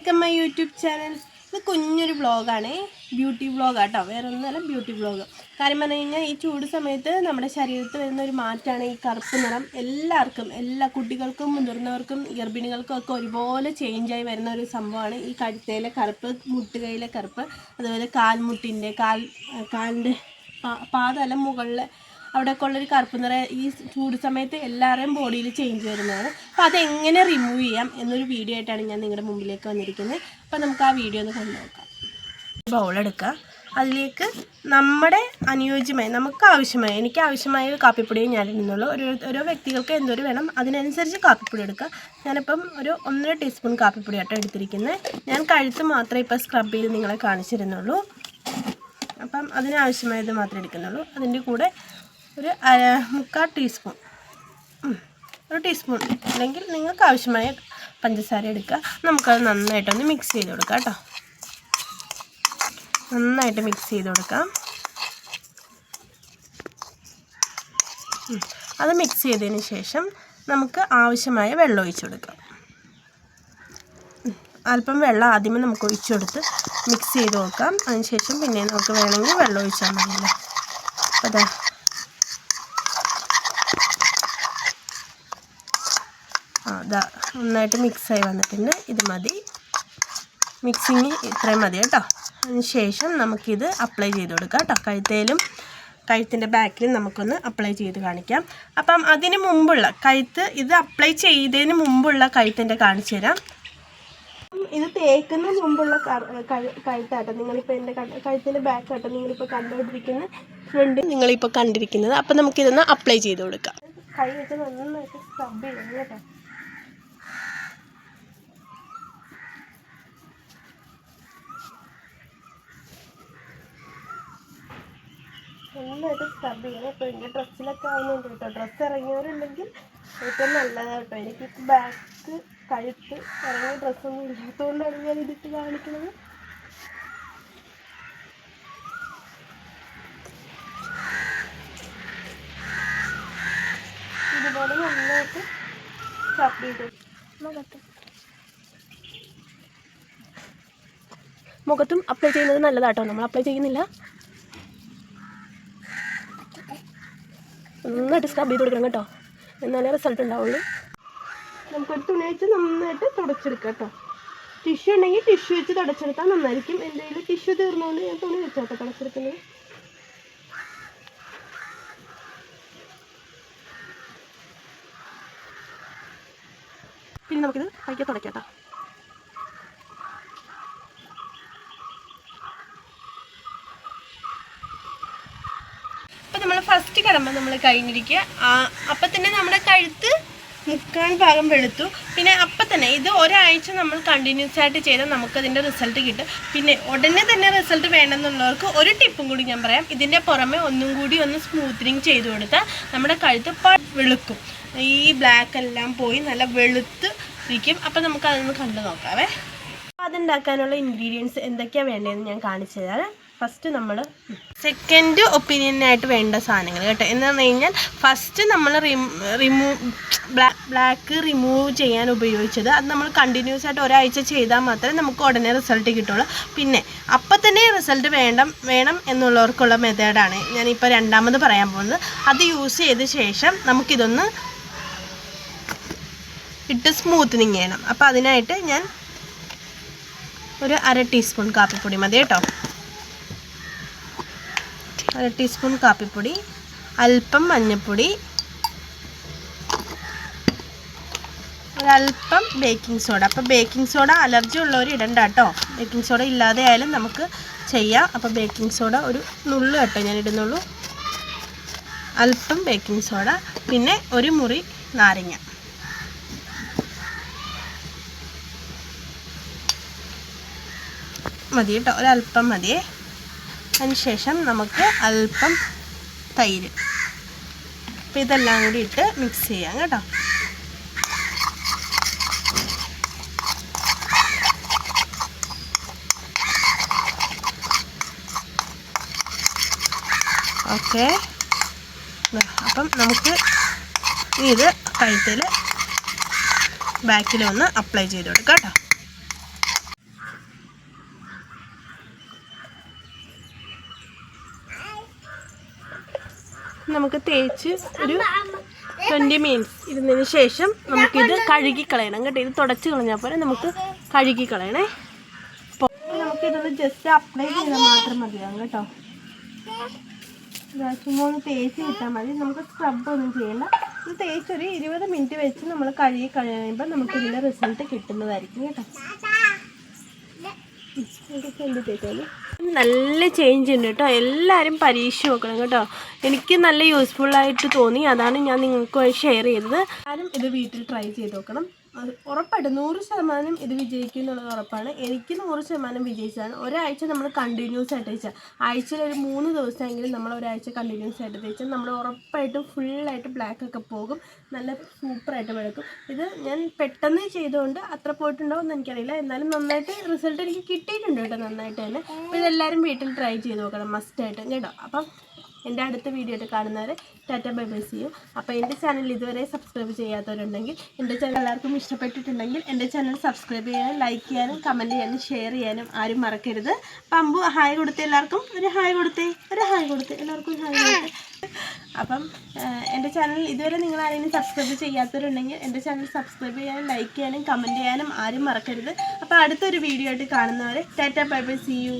Welcome my YouTube channel? ഇത് കുഞ്ഞൊരു ബ്ലോഗാണ് beauty വ്ളോഗാട്ടോ. വേറെ ഒന്നുമല്ല ബ്യൂട്ടി വ്ളോഗ്. കാര്യം പറഞ്ഞു കഴിഞ്ഞാൽ ഈ ചൂട് സമയത്ത് നമ്മുടെ ശരീരത്തിൽ വരുന്ന ഒരു മാറ്റമാണ് ഈ കറുപ്പ് നിറം. എല്ലാവർക്കും എല്ലാ കുട്ടികൾക്കും മുതിർന്നവർക്കും ഗർഭിണികൾക്കും ഒക്കെ ഒരുപോലെ ചേഞ്ചായി വരുന്ന ഒരു സംഭവമാണ് ഈ കഴുത്തയിലെ കറുപ്പ് മുട്ടുകയിലെ കറുപ്പ് അതുപോലെ കാൽമുട്ടിന്റെ കാൽ കാലിന്റെ പാ- പാദമല്ല മുകളിലെ അവിടെയൊക്കെ ഉള്ളൊരു കറുപ്പ് നിറം ഈ ചൂട് സമയത്ത് എല്ലാവരുടെയും ബോഡിയിൽ ചേഞ്ച് വരുന്നതാണ്. അപ്പോൾ അതെങ്ങനെ റിമൂവ് ചെയ്യാം എന്നൊരു വീഡിയോ ആയിട്ടാണ് ഞാൻ നിങ്ങളുടെ മുമ്പിലേക്ക് വന്നിരിക്കുന്നത്. അപ്പോൾ നമുക്ക് ആ വീഡിയോ ഒന്ന് കൊണ്ടുനോക്കാം. ബൗളെടുക്കുക അതിലേക്ക് നമ്മുടെ അനുയോജ്യമായ നമുക്ക് ആവശ്യമായ എനിക്ക് ആവശ്യമായ ഒരു കാപ്പിപ്പൊടിയെ ഞാൻ ഇടുന്നുള്ളൂ ഒരു ഓരോ വ്യക്തികൾക്ക് എന്തോരം വേണം അതിനനുസരിച്ച് കാപ്പിപ്പൊടി എടുക്കുക ഞാനിപ്പം ഒരു ഒന്നര ടീസ്പൂൺ കാപ്പിപ്പൊടി ആട്ടോ എടുത്തിരിക്കുന്നത് ഞാൻ കഴുത്ത് മാത്രമേ ഇപ്പോൾ സ്ക്രബ് ചെയ്ത് നിങ്ങളെ കാണിച്ചിരുന്നുള്ളൂ. അപ്പം അതിനാവശ്യമായത് മാത്രമേ എടുക്കുന്നുള്ളൂ. അതിന്റെ കൂടെ ഒരു മുക്കാൽ ടീസ്പൂൺ. ഒരു ടീസ്പൂൺ. അല്ലെങ്കിൽ നിങ്ങൾക്ക് ആവശ്യമായ പഞ്ചസാര എടുക്കുക. നമുക്കത് നന്നായിട്ടൊന്ന് മിക്സ് ചെയ്ത് കൊടുക്കാം കേട്ടോ. നന്നായിട്ട് മിക്സ് ചെയ്ത് കൊടുക്കാം. അത് മിക്സ് ചെയ്തതിന് ശേഷം നമുക്ക് ആവശ്യമായ വെള്ളം ഒഴിച്ചു കൊടുക്കാം. അല്പം വെള്ളം ആദ്യമേ നമുക്ക് ഒഴിച്ചു കൊടുത്ത് മിക്സ് ചെയ്ത് നോക്കാം അതിനുശേഷം പിന്നെ നമുക്ക് വേണമെങ്കിൽ വെള്ളം ഒഴിച്ചാൽ മതിയല്ലോ. അപ്പോൾ അതാ. ഇതാ നന്നായിട്ട് മിക്സായി വന്നിട്ടുണ്ട്. ഇത് മതി. മിക്സിങ് ഇത്രയും മതി കേട്ടോ. അതിന് ശേഷം നമുക്കിത് അപ്ലൈ ചെയ്ത് കൊടുക്കാം കേട്ടോ. കഴുത്തേലും കഴുത്തിന്റെ ബാക്കിലും നമുക്കൊന്ന് അപ്ലൈ ചെയ്ത് കാണിക്കാം. അപ്പം അതിന് മുമ്പുള്ള കഴുത്ത് ഇത് അപ്ലൈ ചെയ്തതിന് മുമ്പുള്ള കഴുത്തിന്റെ കാണിച്ചു തരാം. ഇത് തേക്കുന്ന മുമ്പുള്ള കഴുത്താട്ടോ നിങ്ങളിപ്പോൾ എന്റെ കഴുത്തിന്റെ ബാക്ക് ആട്ടോ നിങ്ങളിപ്പോൾ കണ്ടുകൊണ്ടിരിക്കുന്ന ഫ്രണ്ട് നിങ്ങളിപ്പോൾ കണ്ടിരിക്കുന്നത്. അപ്പം നമുക്കിതൊന്ന് അപ്ലൈ ചെയ്ത് കൊടുക്കാം. കൈ വെച്ച് നന്നായിട്ട് സ്ക്രബ് ചെയ്യണം കേട്ടോ. നന്നായിട്ട് സ്ക്രബ് ചെയ്യണം ഇപ്പോൾ എന്റെ ഡ്രസ്സിലൊക്കെ ആവുന്നുണ്ട് കേട്ടോ. ഡ്രസ്സ് ഇറങ്ങിയവരുണ്ടെങ്കിൽ ഏറ്റവും നല്ലതാണ് കേട്ടോ. എനിക്ക് ബാക്ക് കഴുത്ത് ഇറങ്ങിയ ഡ്രസ്സൊന്നും ഇല്ലാത്തതുകൊണ്ടാണ് ഞാൻ ഇതിട്ട് കാണിക്കുന്നത്. ഇതുപോലെ നന്നായിട്ട് സ്ക്രബ് ചെയ്ത്. മുഖത്ത്. മുഖത്തും അപ്ലൈ ചെയ്യുന്നത് നല്ലതാട്ടോ നമ്മൾ അപ്ലൈ ചെയ്യുന്നില്ല. നന്നായിട്ട് സ്ക്രബ് ചെയ്ത് കൊടുക്കണം കേട്ടോ. എന്നാലേ റിസൾട്ട് ഉണ്ടാവുള്ളൂ. നമുക്കൊരു തുണി വെച്ച് നന്നായിട്ട് തുടച്ചെടുക്കാം കേട്ടോ. ടിഷ്യൂ ഉണ്ടെങ്കിൽ ടിഷ്യൂ വെച്ച് തുടച്ചെടുത്താൽ നന്നായിരിക്കും. എന്റെ കയ്യിൽ ടിഷ്യൂ തീർന്നുകൊണ്ട് ഞാൻ തുണി വെച്ചാട്ടോ തുടച്ചെടുക്കുന്നത്. പിന്നെ നമുക്കിത് പയ്യെ തുടയ്ക്കാം കേട്ടോ. അപ്പം നമ്മൾ ഫസ്റ്റ് കടമ്പ നമ്മൾ കഴിഞ്ഞിരിക്കുക. അപ്പം തന്നെ നമ്മുടെ കഴുത്ത് മുക്കാൻ ഭാഗം വെളുത്തു. പിന്നെ അപ്പം തന്നെ ഇത് ഒരാഴ്ച നമ്മൾ കണ്ടിന്യൂസ് ആയിട്ട് ചെയ്താൽ നമുക്കതിന്റെ റിസൾട്ട് കിട്ടും. പിന്നെ ഉടനെ തന്നെ റിസൾട്ട് വേണമെന്നുള്ളവർക്ക് ഒരു ടിപ്പും കൂടി ഞാൻ പറയാം. ഇതിന്റെ പുറമെ ഒന്നും കൂടി ഒന്ന് സ്മൂത്തനിങ് ചെയ്ത് കൊടുത്താൽ നമ്മുടെ കഴുത്ത് വെളുക്കും. ഈ ബ്ലാക്ക് എല്ലാം പോയി നല്ല വെളുത്ത് ഇരിക്കും. അപ്പം നമുക്കതൊന്ന് കണ്ടു നോക്കാവേ. അതുണ്ടാക്കാനുള്ള ഇൻഗ്രീഡിയൻസ് എന്തൊക്കെയാണ് വേണ്ടതെന്ന് ഞാൻ കാണിച്ചു തരാം. ഫസ്റ്റ് നമ്മൾ സെക്കൻഡ് ഒപ്പീനിയനായിട്ട് വേണ്ട സാധനങ്ങൾ കേട്ടോ. എന്ന് പറഞ്ഞു കഴിഞ്ഞാൽ ഫസ്റ്റ് നമ്മൾ റിമൂവ് ബ്ലാക്ക് ബ്ലാക്ക് റിമൂവ് ചെയ്യാൻ ഉപയോഗിച്ചത് അത് നമ്മൾ കണ്ടിന്യൂസ് ആയിട്ട് ഒരാഴ്ച ചെയ്താൽ മാത്രമേ നമുക്ക് ഉടനെ റിസൾട്ട് കിട്ടുള്ളൂ. പിന്നെ അപ്പം തന്നെ റിസൾട്ട് വേണം വേണം എന്നുള്ളവർക്കുള്ള മെത്തേഡാണ് ഞാനിപ്പോൾ രണ്ടാമത് പറയാൻ പോകുന്നത്. അത് യൂസ് ചെയ്ത ശേഷം നമുക്കിതൊന്ന് ഇട്ട് സ്മൂത്തനിങ് ചെയ്യണം. അപ്പോൾ അതിനായിട്ട് ഞാൻ ഒരു അര ടീസ്പൂൺ കാപ്പിപ്പൊടി മതി കേട്ടോ. അര ടീസ്പൂൺ കാപ്പിപ്പൊടി അല്പം മഞ്ഞൾപ്പൊടി ഒരല്പം ബേക്കിംഗ് സോഡ. അപ്പോൾ ബേക്കിംഗ് സോഡ അലർജി ഉള്ളവർ ഇടണ്ട കേട്ടോ. ബേക്കിംഗ് സോഡ ഇല്ലാതെ ആയാലും നമുക്ക് ചെയ്യാം. അപ്പോൾ ബേക്കിംഗ് സോഡ ഒരു നുള്ളു കേട്ടോ ഞാൻ ഇടുന്നുള്ളൂ. അല്പം ബേക്കിംഗ് സോഡ പിന്നെ ഒരു മുറി നാരങ്ങ. മതി കേട്ടോ. ഒരല്പം മതിയേ. അതിനുശേഷം നമുക്ക് അല്പം തൈര്. അപ്പോൾ ഇതെല്ലാം കൂടി ഇട്ട് മിക്സ് ചെയ്യാം കേട്ടോ. ഓക്കെ. അപ്പം നമുക്ക് ഇത് കഴുത്തിൽ ബാക്കിലൊന്ന് അപ്ലൈ ചെയ്ത് കൊടുക്കാം കേട്ടോ. നമുക്ക് തേച്ച് ഒരു ട്വന്റി മിനിറ്റ്സ് ഇരുന്നതിന് ശേഷം നമുക്കിത് കഴുകി കളയണം കേട്ടോ. ഇത് തുടച്ച് കളഞ്ഞാൽ പോലെ നമുക്ക് കഴുകി കളയണേ അപ്പോൾ നമുക്കിതൊന്ന് ജസ്റ്റ് അപ്ലൈ ചെയ്താൽ മാത്രം മതിയാകും കേട്ടോ. ചുമ്മാ ഒന്ന് തേച്ച് കിട്ടാൽ മതി. നമുക്ക് സ്ക്രബ് ഒന്നും ചെയ്യണ്ട. ഇത് തേച്ചൊരു ഇരുപത് മിനിറ്റ് വെച്ച് നമ്മൾ കഴുകി കഴിയുമ്പോൾ നമുക്കിതിന്റെ റിസൾട്ട് കിട്ടുന്നതായിരിക്കും കേട്ടോ. നല്ല ചേഞ്ച് ഉണ്ട് കേട്ടോ. എല്ലാവരും പരീക്ഷ നോക്കണം കേട്ടോ. എനിക്ക് നല്ല യൂസ്ഫുൾ ആയിട്ട് തോന്നി. അതാണ് ഞാൻ നിങ്ങൾക്ക് ഷെയർ ചെയ്തത്. ആരും ഇത് വീട്ടിൽ ട്രൈ ചെയ്ത് നോക്കണം. ഉറപ്പായിട്ടും നൂറ് ശതമാനം ഇത് വിജയിക്കും എന്നുള്ളത് ഉറപ്പാണ്. എനിക്ക് നൂറ് ശതമാനം വിജയിച്ചതാണ്. ഒരാഴ്ച നമ്മൾ കണ്ടിന്യൂസ് ആയിട്ട് തേച്ചാൽ ആഴ്ചയിൽ ഒരു മൂന്ന് ദിവസമെങ്കിലും നമ്മൾ ഒരാഴ്ച കണ്ടിന്യൂസ് ആയിട്ട് തേച്ചാൽ നമ്മൾ ഉറപ്പായിട്ടും ഫുള്ളായിട്ട് ബ്ലാക്ക് ഒക്കെ പോകും. നല്ല സൂപ്പറായിട്ട് വെളുക്കും. ഇത് ഞാൻ പെട്ടെന്ന് ചെയ്തുകൊണ്ട് അത്ര പോയിട്ടുണ്ടോ എന്ന് എനിക്കറിയില്ല. എന്നാലും നന്നായിട്ട് റിസൾട്ട് എനിക്ക് കിട്ടിയിട്ടുണ്ട് കേട്ടോ നന്നായിട്ട് തന്നെ. അപ്പോൾ ഇതെല്ലാവരും വീട്ടിൽ ട്രൈ ചെയ്ത് നോക്കണം. മസ്റ്റായിട്ട് കേട്ടോ? അപ്പം എന്റെ അടുത്ത വീഡിയോ ആയിട്ട് കാണുന്നവരെ ടാറ്റ ബൈ ബൈ ചെയ്യും അപ്പോൾ എന്റെ ചാനൽ ഇതുവരെ സബ്സ്ക്രൈബ് ചെയ്യാത്തവരുണ്ടെങ്കിൽ എന്റെ ചാനൽ എല്ലാവർക്കും ഇഷ്ടപ്പെട്ടിട്ടുണ്ടെങ്കിൽ എന്റെ ചാനൽ സബ്സ്ക്രൈബ് ചെയ്യാനും ലൈക്ക് ചെയ്യാനും കമന്റ് ചെയ്യാനും ഷെയർ ചെയ്യാനും ആരും മറക്കരുത്. പമ്പു ഹായ് കൊടുത്തേ എല്ലാവർക്കും. ഒരു ഹായ് കൊടുത്തേ ഒരു ഹായ് കൊടുത്തേ. എല്ലാവർക്കും ഹായ് കൊടുത്തേ. അപ്പം എന്റെ ചാനൽ ഇതുവരെ നിങ്ങൾ ആരെങ്കിലും സബ്സ്ക്രൈബ് ചെയ്യാത്തവരുണ്ടെങ്കിൽ എന്റെ ചാനൽ സബ്സ്ക്രൈബ് ചെയ്യാനും ലൈക്ക് ചെയ്യാനും കമന്റ് ചെയ്യാനും ആരും മറക്കരുത്. അപ്പോൾ അടുത്തൊരു വീഡിയോ ആയിട്ട് കാണുന്നവരെ tata bye bye see you